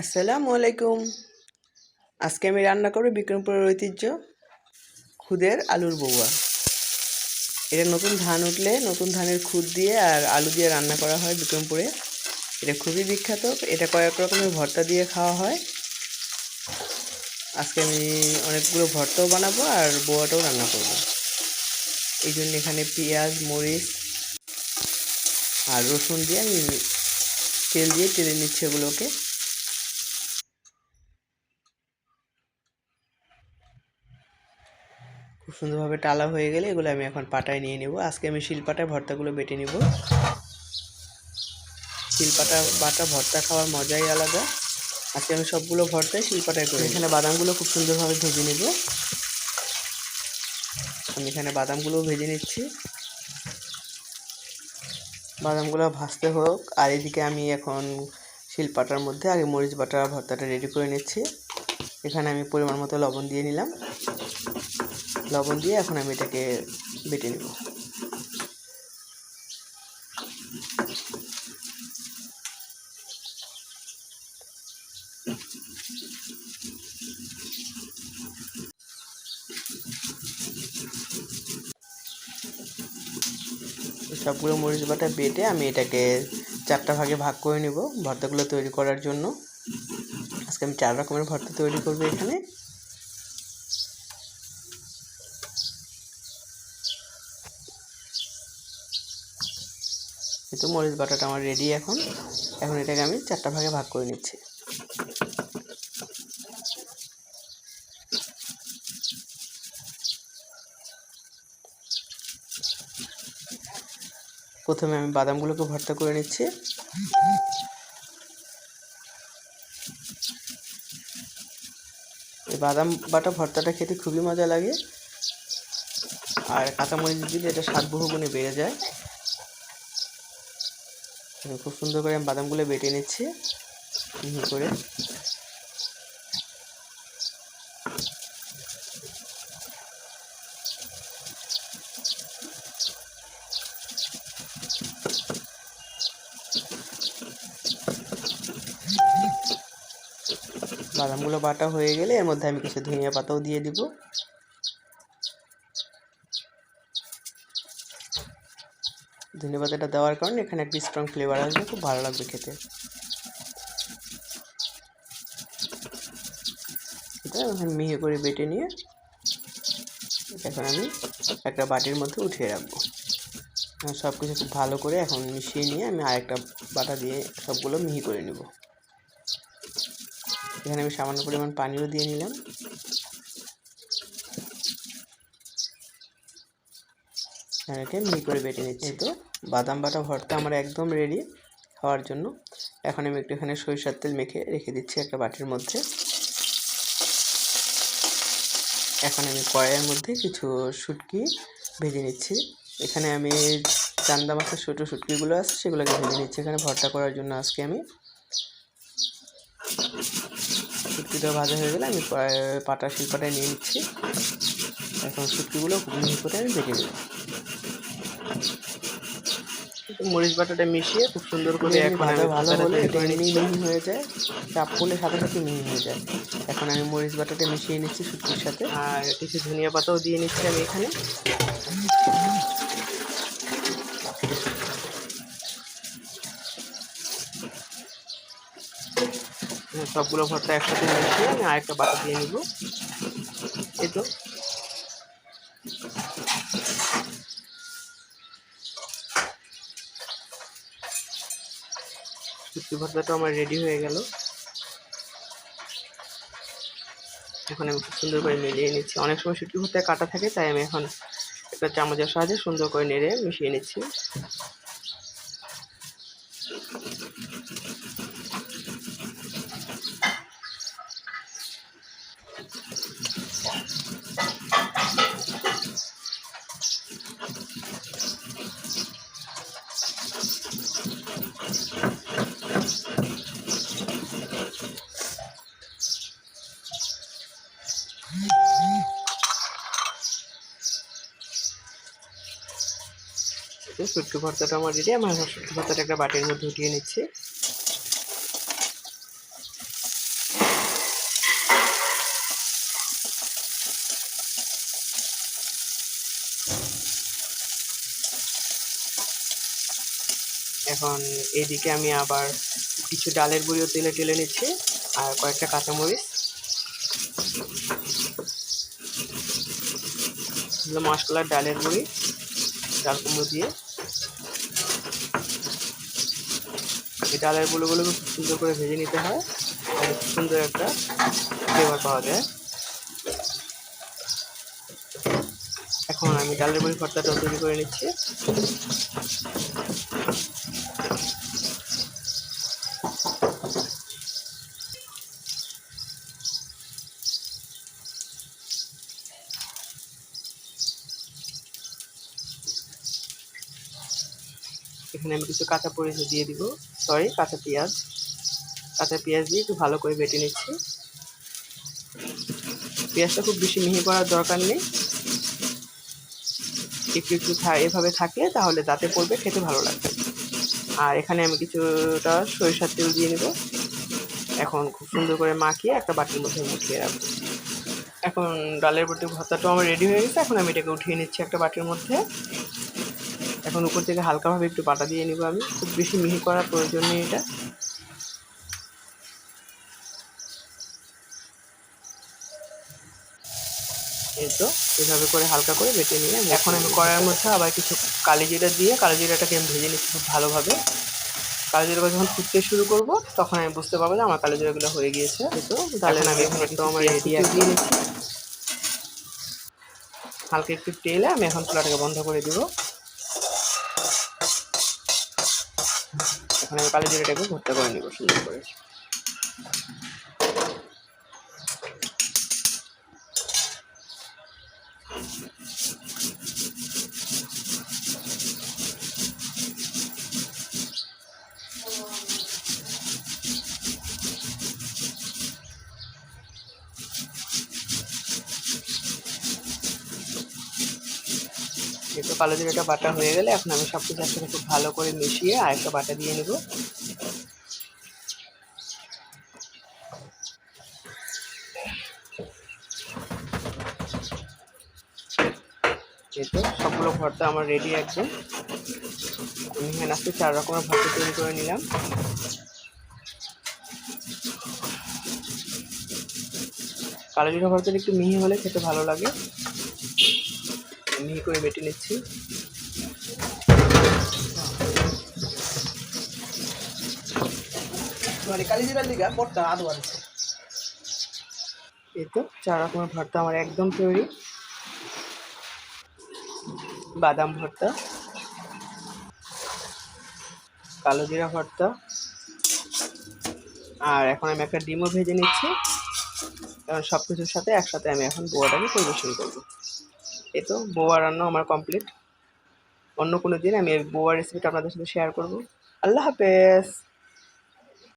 আসসালামু আলাইকুম। আজকে আমি রান্না করব বিক্রমপুরের ঐতিহ্য খুদের আলুর বউয়া। এটা নতুন ধান উঠলে, নতুন ধানের খুদ দিয়ে আর আলু দিয়ে রান্না করা হয় বিক্রমপুরে। এটা খুবই বিখ্যাত। এটা কয়েক রকমের ভর্তা দিয়ে খাওয়া হয়। আজকে আমি অনেকগুলো ভর্তাও বানাবো আর বউয়াটাও রান্না করব। এই জন্য এখানে পেঁয়াজ, মরিচ আর রসুন দিয়ে আমি তেল দিয়ে তেলে নিচ্ছি এগুলোকে। খুব সুন্দরভাবে টালা হয়ে গেলে এগুলো আমি এখন পাটায় নিয়ে নেব। আজকে আমি শিলপাটায় ভর্তাগুলো বেটে নেব। শিলপাটা বাটা ভর্তা খাওয়ার মজাই আলাদা। আজকে আমি সবগুলো ভর্তাই শিলপাটায় করি এখানে বাদামগুলো খুব সুন্দরভাবে ভেজে নেব। আমি এখানে বাদামগুলোও ভেজে নিচ্ছি। বাদামগুলো ভাজতে হোক আর এদিকে আমি এখন শিলপাটার মধ্যে আগে মরিচ বাটা ভর্তাটা রেডি করে নিচ্ছি। এখানে আমি পরিমাণ মতো লবণ দিয়ে নিলাম। লবণ দিয়ে এখন আমি এটাকে বেটে নেব। সবগুলো মরিচ বাটা বেটে আমি এটাকে চারটা ভাগে ভাগ করে নেব ভর্তাগুলো তৈরি করার জন্য। আজকে আমি চার রকমের ভর্তা তৈরি করব এখানে। কিন্তু মরিচ বাটাটা আমার রেডি এখন। এখন এটাকে আমি চারটা ভাগে ভাগ করে নিচ্ছি। প্রথমে আমি বাদামগুলোকে ভর্তা করে নিচ্ছি। এই বাদাম বাটা ভর্তাটা খেতে খুবই মজা লাগে। আর কাঁচামরিচ দিলে এটা স্বাদ বহুগুণে বেড়ে যায়। খুব সুন্দর করে আমি বাদামগুলো বেটে নিচ্ছি। মিহি করে। বাদামগুলো বাটা হয়ে গেলে এর মধ্যে আমি কিছু ধনিয়া পাতাও দিয়ে দিব। ধনে পাতাটা দেওয়ার কারণে। এখানে একটা স্ট্রং ফ্লেভার আসবে, খুব ভালো লাগবে খেতে। এটা এখন মিহি করে বেটে নিয়ে এখন আমি একটা বাটির মধ্যে উঠিয়ে রাখব। সব কিছু খুব ভালো করে এখন মিশিয়ে নিয়ে আমি আরেকটা বাটা দিয়ে সবগুলো মিহি করে নেব। এখানে আমি সামান্য পরিমাণ পানিও দিয়ে নিলাম। এটাকে মিহি করে বেটে নিচ্ছি তো। বাদাম বাটা ভর্তা আমার একদম রেডি খাওয়ার জন্য। এখন আমি একটু এখানে সরিষার তেল মেখে রেখে দিচ্ছি একটা বাটির মধ্যে। এখন আমি কড়াইয়ের মধ্যে কিছু শুটকি ভেজে নিচ্ছি। এখানে আমি চান্দা মাছের ছোটো শুটকিগুলো আছে, সেগুলোকে ভেজে নিচ্ছি। এখানে ভর্তা করার জন্য আজকে আমি শুটকিটা ভাজা হয়ে গেলে আমি পাটা শিল্পাটায় নিয়ে নিচ্ছি। এখন শুটকিগুলো মিহি করে আমি ভেজে নেব। মরিচ বাটাটা মিশিয়ে খুব সুন্দর করে ভালো হলে মিহি হয়ে যায় চাপ করলে সাথে সাথে মিহি হয়ে যায়। এখন আমি মরিচ বাটাটা মিশিয়ে নিচ্ছি শুটকির সাথে। আর কিছু ধনিয়া পাতাও দিয়ে নিচ্ছি আমি এখানে। সবগুলো ভর্তা একসাথে মিশিয়ে আমি আরেকটা বাটা দিয়ে নিব। এই তো। ভর্তাটা আমার রেডি হয়ে গেল। এখন আমি খুব সুন্দর করে মিলিয়ে নিচ্ছি। অনেক সময় শুটকি ভর্তায় কাটা থাকে, তাই আমি এখন একটা চামচের সাহায্যে সুন্দর করে নেড়ে মিশিয়ে নিচ্ছি। দেখতে শুটকি ভর্তাটা আমার রেডি। আমার শুটকি ভর্তাটা একটা বাটির মধ্যে উঠিয়ে নিচ্ছি। এখন এদিকে আমি আবার কিছু ডালের গুঁড়িও তেলে টেলে নিচ্ছি আর কয়েকটা কাঁচামরিচ। মশলার ডালের গুঁড়ি ডাল কুমড়ো দিয়ে। এই ডালের গুঁড়োগুলো খুব সুন্দর করে ভেজে নিতে হয়। আর সুন্দর একটা ফ্লেভার পাওয়া যায়। এখন আমি ডালের বড়ি ভর্তাটা তৈরি করে নিচ্ছি। এখানে আমি কিছু কাঁচা পরিচ দিয়ে দিব। সরি কাঁচা পেঁয়াজ। কাঁচা পেঁয়াজ দিয়ে একটু ভালো করে বেটে নিচ্ছি। পেঁয়াজটা খুব বেশি মিহি করার দরকার নেই। একটু একটু এভাবে থাকলে তাহলে দাঁতে পড়বে খেতে ভালো লাগবে। আর এখানে আমি কিছুটা সরিষার তেল দিয়ে নেব। এখন খুব সুন্দর করে মাখিয়ে একটা বাটির মধ্যে মুখিয়ে রাখব। এখন ডালের বটি ভর্তাটাও আমার রেডি হয়ে গেছে। এখন আমি এটাকে উঠিয়ে নিচ্ছি একটা বাটির মধ্যে। এখন উপর থেকে হালকাভাবে একটু বাটা দিয়ে নিব আমি। খুব বেশি মিহি করার প্রয়োজন নেই এটা। এই তো এভাবে করে হালকা করে বেটে নিয়ে এখন আমি কড়াইয়ের মধ্যে আবার কিছু কালি জিরা দিয়ে কালি জিরাটাকে আমি ভেজে নিচ্ছি খুব ভালোভাবে। কালি জিরাটা যখন ফুটতে শুরু করব তখন আমি বুঝতে পারব যে আমার কালি জিরাগুলো হয়ে গিয়েছে। তো তাহলে আমি এখন একটু আমার রেডি দিয়ে নিচ্ছি হালকা একটু তেলে আমি এখন চুলাটাকে বন্ধ করে দিব। এখন আমি কালি জিরাটাকে ভর্তা করে নিব সুন্দর করে। কালো জিরাটা বাটা হয়ে গেলে এখন আমি সব কিছু একসাথে খুব ভালো করে মিশিয়ে আরেকটা বাটা দিয়ে নেব। সবগুলো ভর্তা আমার রেডি একদম আমি এখানে আজকে চার রকমের ভর্তা তৈরি করে নিলাম। কালো জিরা ভর্তাটা একটু মিহি হলে খেতে ভালো লাগে। করে বেটে নিচ্ছি। মানে কালিজিরার লিগা পটটা আদু আনছে এই তো চার রকমের ভর্তা আমার একদম তৈরি। বাদাম ভর্তা। কালো জিরা ভর্তা। আর এখন আমি একটা ডিমও ভেজে নিচ্ছি। কারণ সব কিছুর সাথে একসাথে আমি এখন বোয়াটাকে পরিবেশন করব। এই তো বোয়া রান্না আমার কমপ্লিট অন্য কোনো দিন আমি বোয়া রেসিপিটা আপনাদের সাথে শেয়ার করব। আল্লাহ হাফেজ!